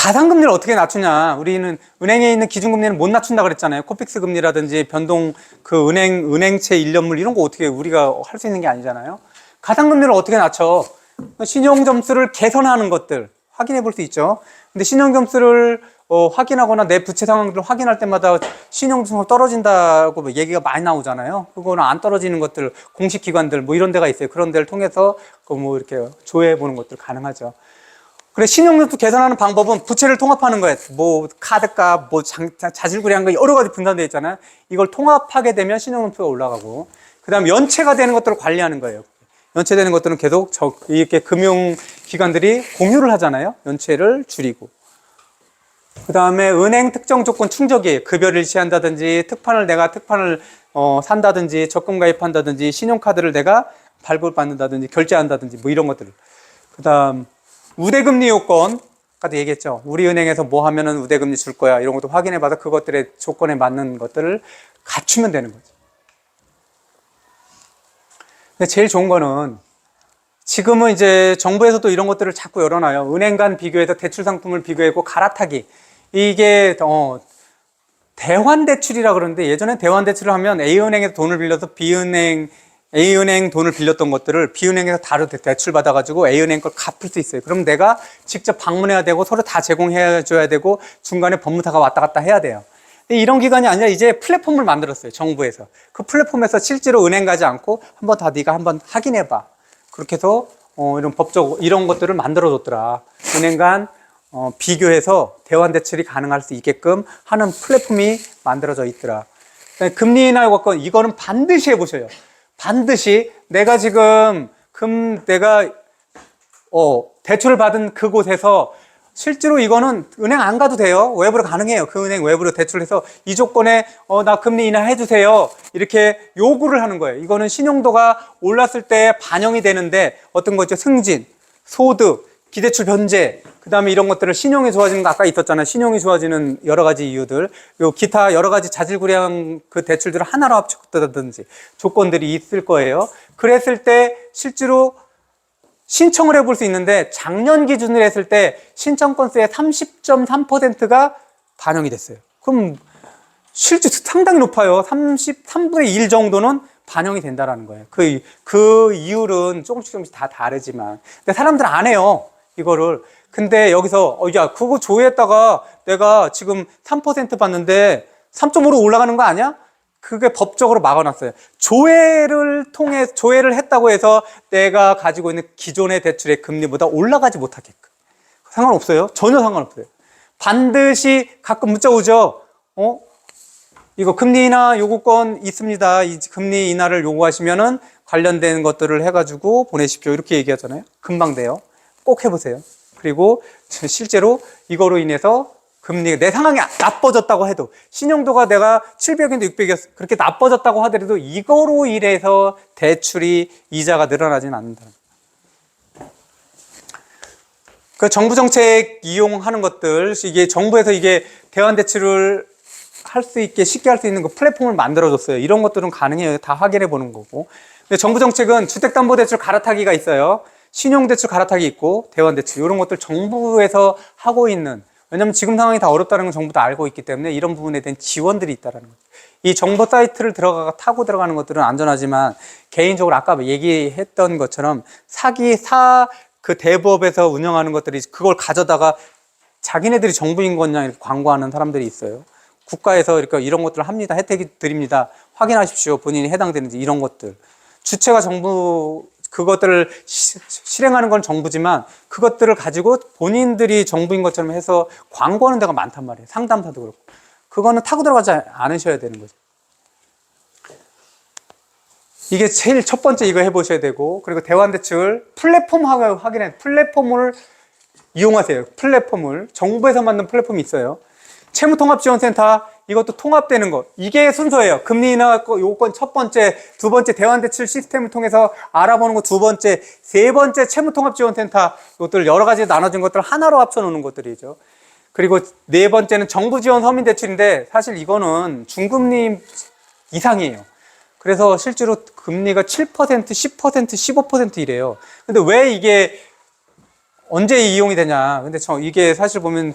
가상금리를 어떻게 낮추냐? 우리는 은행에 있는 기준금리는 못 낮춘다 그랬잖아요. 코픽스 금리라든지 변동 그 은행 은행채 일련물 이런 거 어떻게 우리가 할 수 있는 게 아니잖아요. 가상금리를 어떻게 낮춰? 신용 점수를 개선하는 것들 확인해 볼 수 있죠. 근데 신용 점수를 어, 확인하거나 내 부채 상황들을 확인할 때마다 신용 점수가 떨어진다고 뭐 얘기가 많이 나오잖아요. 그거는 안 떨어지는 것들 공식 기관들 뭐 이런 데가 있어요. 그런 데를 통해서 그 뭐 이렇게 조회해 보는 것들 가능하죠. 그래 신용점수 계산하는 방법은 부채를 통합하는 거예요. 뭐 카드값, 뭐 장- 자- 자질구레한 거 여러 가지 분산되어 있잖아요. 이걸 통합하게 되면 신용점수가 올라가고 그다음 연체가 되는 것들을 관리하는 거예요. 연체되는 것들은 계속 저 이렇게 금융 기관들이 공유를 하잖아요. 연체를 줄이고. 그 다음에 은행 특정 조건 충족이에요. 급여를 일시한다든지 특판을 내가 특판을 어, 산다든지 적금 가입한다든지 신용카드를 내가 발급받는다든지 결제한다든지 뭐 이런 것들을. 그 다음 우대금리 요건 아까도 얘기했죠. 우리 은행에서 뭐 하면은 우대금리 줄 거야 이런 것도 확인해 봐서 그것들의 조건에 맞는 것들을 갖추면 되는 거죠. 근데 제일 좋은 거는 지금은 이제 정부에서도 이런 것들을 자꾸 열어놔요. 은행 간 비교해서 대출 상품을 비교하고 갈아타기. 이게 어 대환 대출이라 그러는데 예전에 대환 대출을 하면 A은행에서 돈을 빌려서 B은행 A은행 돈을 빌렸던 것들을 B은행에서 다른 대출 받아가지고 A은행 걸 갚을 수 있어요. 그럼 내가 직접 방문해야 되고 서로 다 제공해 줘야 되고 중간에 법무사가 왔다 갔다 해야 돼요. 근데 이런 기간이 아니라 이제 플랫폼을 만들었어요. 정부에서. 그 플랫폼에서 실제로 은행 가지 않고 한번 다 네가 한번 확인해 봐. 그렇게 해서 어, 이런 법적 이런 것들을 만들어 줬더라. 은행 간 어, 비교해서 대환 대출이 가능할 수 있게끔 하는 플랫폼이 만들어져 있더라. 그다음에 금리 인하 요건 이거는 반드시 해보셔요. 반드시 내가 지금 금 내가 어, 대출을 받은 그곳에서 실제로 이거는 은행 안 가도 돼요. 외부로 가능해요. 그 은행 외부로 대출해서 이 조건에 어, 나 금리 인하 해 주세요. 이렇게 요구를 하는 거예요. 이거는 신용도가 올랐을 때 반영이 되는데 어떤 거죠? 승진, 소득, 기대출 변제, 그 다음에 이런 것들을 신용이 좋아지는 거 아까 있었잖아요. 신용이 좋아지는 여러 가지 이유들, 요 기타 여러 가지 자질구레한 그 대출들을 하나로 합쳤다든지 조건들이 있을 거예요. 그랬을 때 실제로 신청을 해볼 수 있는데 작년 기준으로 했을 때 신청 건수의 30.3%가 반영이 됐어요. 그럼 실제 상당히 높아요. 33분의 1 정도는 반영이 된다라는 거예요. 그, 그 이율은 조금씩 조금씩 다 다르지만. 근데 사람들은 안 해요. 이거를. 근데 여기서, 어, 야, 그거 조회했다가 내가 지금 3% 받는데 3.5로 올라가는 거 아니야? 그게 법적으로 막아놨어요. 조회를 통해, 조회를 했다고 해서 내가 가지고 있는 기존의 대출의 금리보다 올라가지 못하게끔. 상관없어요. 전혀 상관없어요. 반드시 가끔 문자 오죠. 어? 이거 금리 인하 요구권 있습니다. 이 금리 인하를 요구하시면은 관련된 것들을 해가지고 보내십시오. 이렇게 얘기하잖아요. 금방 돼요. 꼭 해보세요. 그리고 실제로 이거로 인해서 금리가 내 상황이 나빠졌다고 해도 신용도가 내가 700인데 600이었어. 그렇게 나빠졌다고 하더라도 이거로 인해서 대출이 이자가 늘어나지는 않는다. 그 정부 정책 이용하는 것들 이게 정부에서 이게 대환 대출을 할 수 있게 쉽게 할 수 있는 그 플랫폼을 만들어줬어요. 이런 것들은 가능해요. 다 확인해 보는 거고. 근데 정부 정책은 주택담보대출 갈아타기가 있어요. 신용대출 갈아타기 있고 대환대출 이런 것들 정부에서 하고 있는 왜냐하면 지금 상황이 다 어렵다는 건 정부도 알고 있기 때문에 이런 부분에 대한 지원들이 있다라는 거죠. 이 정보 사이트를 들어가 타고 들어가는 것들은 안전하지만 개인적으로 아까 얘기했던 것처럼 사기 사 그 대법에서 운영하는 것들이 그걸 가져다가 자기네들이 정부인 거냐 이렇게 광고하는 사람들이 있어요. 국가에서 이렇게 이런 것들을 합니다. 혜택이 드립니다. 확인하십시오. 본인이 해당되는지 이런 것들. 주체가 정부 그것들을 시- 실행하는 건 정부지만 그것들을 가지고 본인들이 정부인 것처럼 해서 광고하는 데가 많단 말이에요. 상담사도 그렇고. 그거는 타고 들어가지 않으셔야 되는 거죠. 이게 제일 첫 번째 이거 해보셔야 되고 그리고 대환대출 플랫폼 하- 확인해 플랫폼을 이용하세요. 플랫폼을 정부에서 만든 플랫폼이 있어요. 채무통합지원센터 이것도 통합되는 거 이게 순서예요. 금리 인하 거- 요건 첫 번째, 두 번째 대환대출 시스템을 통해서 알아보는 거 두 번째, 세 번째 채무통합지원센터 이것들 여러 가지 나눠진 것들 하나로 합쳐 놓는 것들이죠. 그리고 네 번째는 정부 지원 서민 대출인데 사실 이거는 중금리 이상이에요. 그래서 실제로 금리가 7%, 10%, 15% 이래요. 근데 왜 이게 언제 이용이 되냐? 근데 저 이게 사실 보면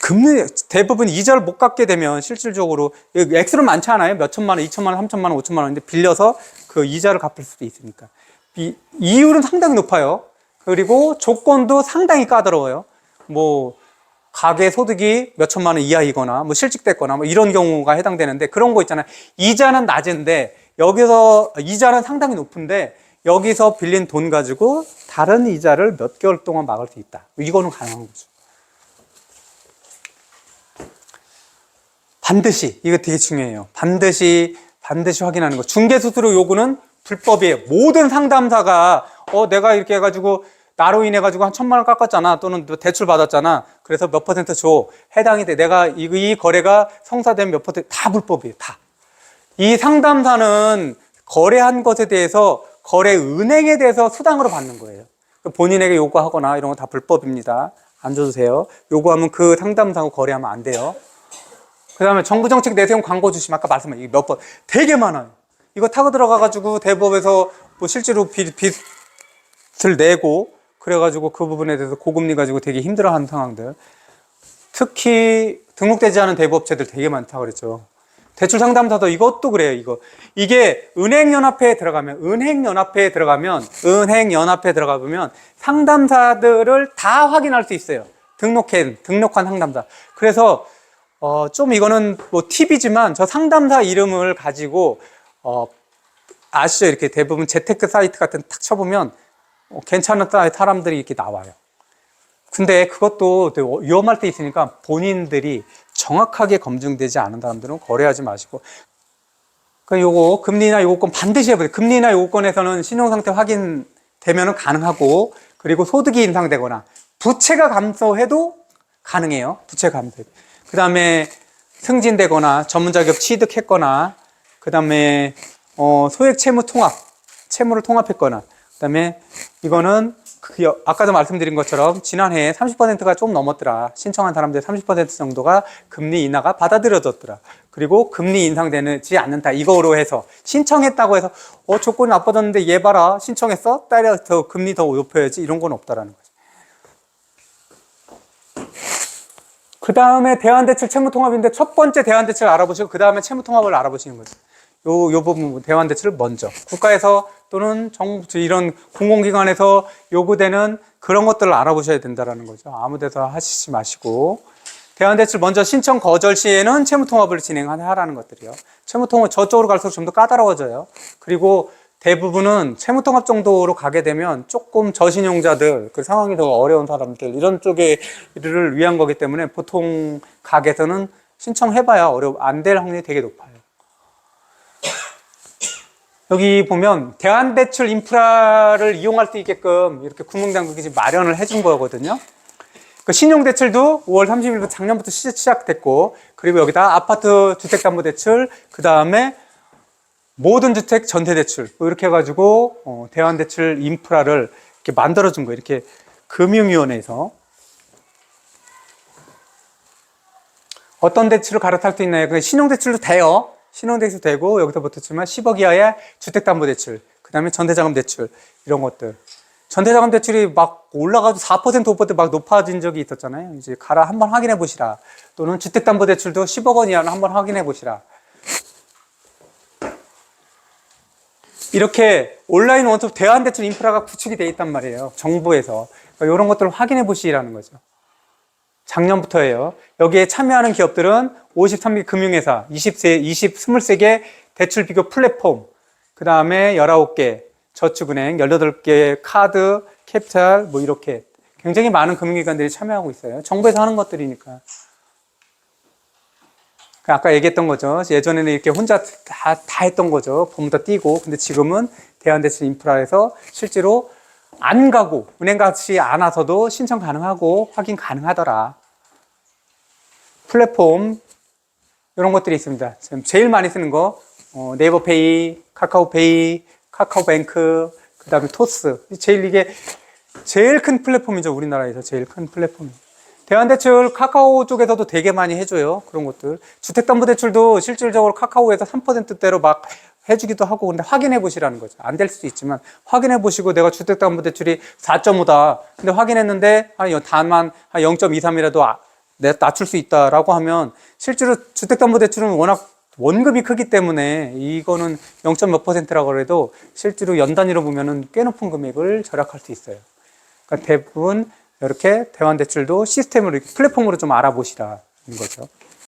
금리 대부분 이자를 못 갚게 되면 실질적으로 액수는 많지 않아요. 몇 천만 원, 이천만 원, 삼천만 원, 오천만 원인데 빌려서 그 이자를 갚을 수도 있으니까 이, 이율은 상당히 높아요. 그리고 조건도 상당히 까다로워요. 뭐 가계 소득이 몇 천만 원 이하이거나 뭐 실직됐거나 뭐 이런 경우가 해당되는데 그런 거 있잖아요. 이자는 낮은데 여기서 이자는 상당히 높은데 여기서 빌린 돈 가지고 다른 이자를 몇 개월 동안 막을 수 있다. 이거는 가능한 거죠. 반드시 이거 되게 중요해요. 반드시 반드시 확인하는 거. 중개 수수료 요구는 불법이에요. 모든 상담사가 어 내가 이렇게 해가지고 나로 인해 가지고 한 천만 원 깎았잖아. 또는 너 대출 받았잖아. 그래서 몇 퍼센트 줘. 해당이 돼. 내가 이, 이 거래가 성사되면 몇 퍼센트 다 불법이에요. 다. 이 상담사는 거래한 것에 대해서 거래 은행에 대해서 수당으로 받는 거예요. 본인에게 요구하거나 이런 거 다 불법입니다. 안 줘도 돼요. 요구하면 그 상담사하고 거래하면 안 돼요 그 다음에 정부 정책 내세운 광고 주시면 아까 말씀하신 몇번 되게 많아요 이거 타고 들어가가지고 대법에서 뭐 실제로 빚, 빚을 내고 그래가지고 그 부분에 대해서 고금리 가지고 되게 힘들어하는 상황들. 특히 등록되지 않은 대부업체들 되게 많다 그랬죠. 대출 상담사도 이것도 그래요. 이거 이게 은행연합회에 들어가면 은행연합회에 들어가면 은행연합회에 들어가 보면 상담사들을 다 확인할 수 있어요. 등록한 등록한 상담사. 그래서 어, 좀 이거는 뭐 팁이지만 저 상담사 이름을 가지고 어, 아시죠? 이렇게 대부분 재테크 사이트 같은 탁 쳐보면 어, 괜찮은 사람들이 이렇게 나와요. 근데 그것도 되게 위험할 때 있으니까 본인들이 정확하게 검증되지 않은 사람들은 거래하지 마시고. 그 요거 금리나 요건 반드시 해보세요. 금리나 요건에서는 신용상태 확인되면 가능하고 그리고 소득이 인상되거나 부채가 감소해도 가능해요. 부채 감소. 그 다음에 승진되거나 전문 자격 취득했거나 그 다음에 어, 소액 채무 통합, 채무를 통합했거나 그 다음에 이거는 그 여- 아까도 말씀드린 것처럼 지난해에 30%가 좀 넘었더라. 신청한 사람들 30% 정도가 금리 인하가 받아들여졌더라. 그리고 금리 인상되지 않는다. 이거로 해서 신청했다고 해서 어 조건이 나빠졌는데 얘 봐라 신청했어? 더 금리 더 높여야지 이런 건 없다라는 거죠. 그 다음에 대환대출 채무통합인데 첫 번째 대환대출 알아보시고 그 다음에 채무통합을 알아보시는 거죠. 요, 요 부분 대환대출을 먼저 국가에서 또는 정부 이런 공공기관에서 요구되는 그런 것들을 알아보셔야 된다라는 거죠. 아무 데서 하시지 마시고 대환대출 먼저 신청 거절 시에는 채무통합을 진행하라는 것들이요. 채무통합 저쪽으로 갈수록 좀 더 까다로워져요. 그리고 대부분은 채무통합 정도로 가게 되면 조금 저신용자들, 그 상황이 더 어려운 사람들 이런 쪽에를 위한 거기 때문에 보통 가게에서는 신청해봐야 어려 안 될 확률이 되게 높아요. 여기 보면 대한대출 인프라를 이용할 수 있게끔 이렇게 금융당국이 지금 마련을 해준 거거든요. 그 신용대출도 5월 30일부터 작년부터 시- 시작됐고, 그리고 여기다 아파트 주택담보대출, 그 다음에 모든 주택 전세 대출, 뭐 이렇게 해가지고, 어, 대한대출 인프라를 이렇게 만들어준 거예요. 이렇게 금융위원회에서. 어떤 대출을 갈아탈 수 있나요? 그 신용대출도 돼요. 신용대출 되고 여기서 붙었지만 10억 이하의 주택담보대출, 그 다음에 전세자금대출 이런 것들. 전세자금 대출이 막 올라가도 4% 5%막 높아진 적이 있었잖아요. 이제 가라 한번 확인해 보시라. 또는 주택담보대출도 10억 원 이하는 한번 확인해 보시라. 이렇게 온라인 원톱 대환대출 인프라가 구축이 돼 있단 말이에요. 정부에서. 그러니까 이런 것들을 확인해 보시라는 거죠. 작년부터예요. 여기에 참여하는 기업들은 53개 금융회사, 20세, 20, 23개 대출 비교 플랫폼, 그 다음에 19개 저축은행, 18개 카드, 캐피탈, 뭐 이렇게 굉장히 많은 금융기관들이 참여하고 있어요. 정부에서 하는 것들이니까. 그 아까 얘기했던 거죠. 예전에는 이렇게 혼자 다, 다 했던 거죠. 봄부터 뛰고. 근데 지금은 대한대출 인프라에서 실제로 안 가고, 은행 같이 안 와서도 신청 가능하고 확인 가능하더라. 플랫폼, 이런 것들이 있습니다. 지금 제일 많이 쓰는 거, 어, 네이버페이, 카카오페이, 카카오뱅크, 그 다음에 토스. 제일 이게 제일 큰 플랫폼이죠. 우리나라에서 제일 큰 플랫폼이. 대한대출 카카오 쪽에서도 되게 많이 해줘요. 그런 것들. 주택담보대출도 실질적으로 카카오에서 3%대로 막 해주기도 하고 근데 확인해 보시라는 거죠. 안 될 수도 있지만 확인해 보시고 내가 주택담보대출이 4.5다. 근데 확인했는데 아, 한 단만 한 0.23이라도 내 낮출 수 있다라고 하면 실제로 주택담보대출은 워낙 원금이 크기 때문에 이거는 0. 몇 퍼센트라고 해도 실제로 연 단위로 보면은 꽤 높은 금액을 절약할 수 있어요. 그러니까 대부분 이렇게 대환대출도 시스템으로 이렇게 플랫폼으로 좀 알아보시라는 거죠.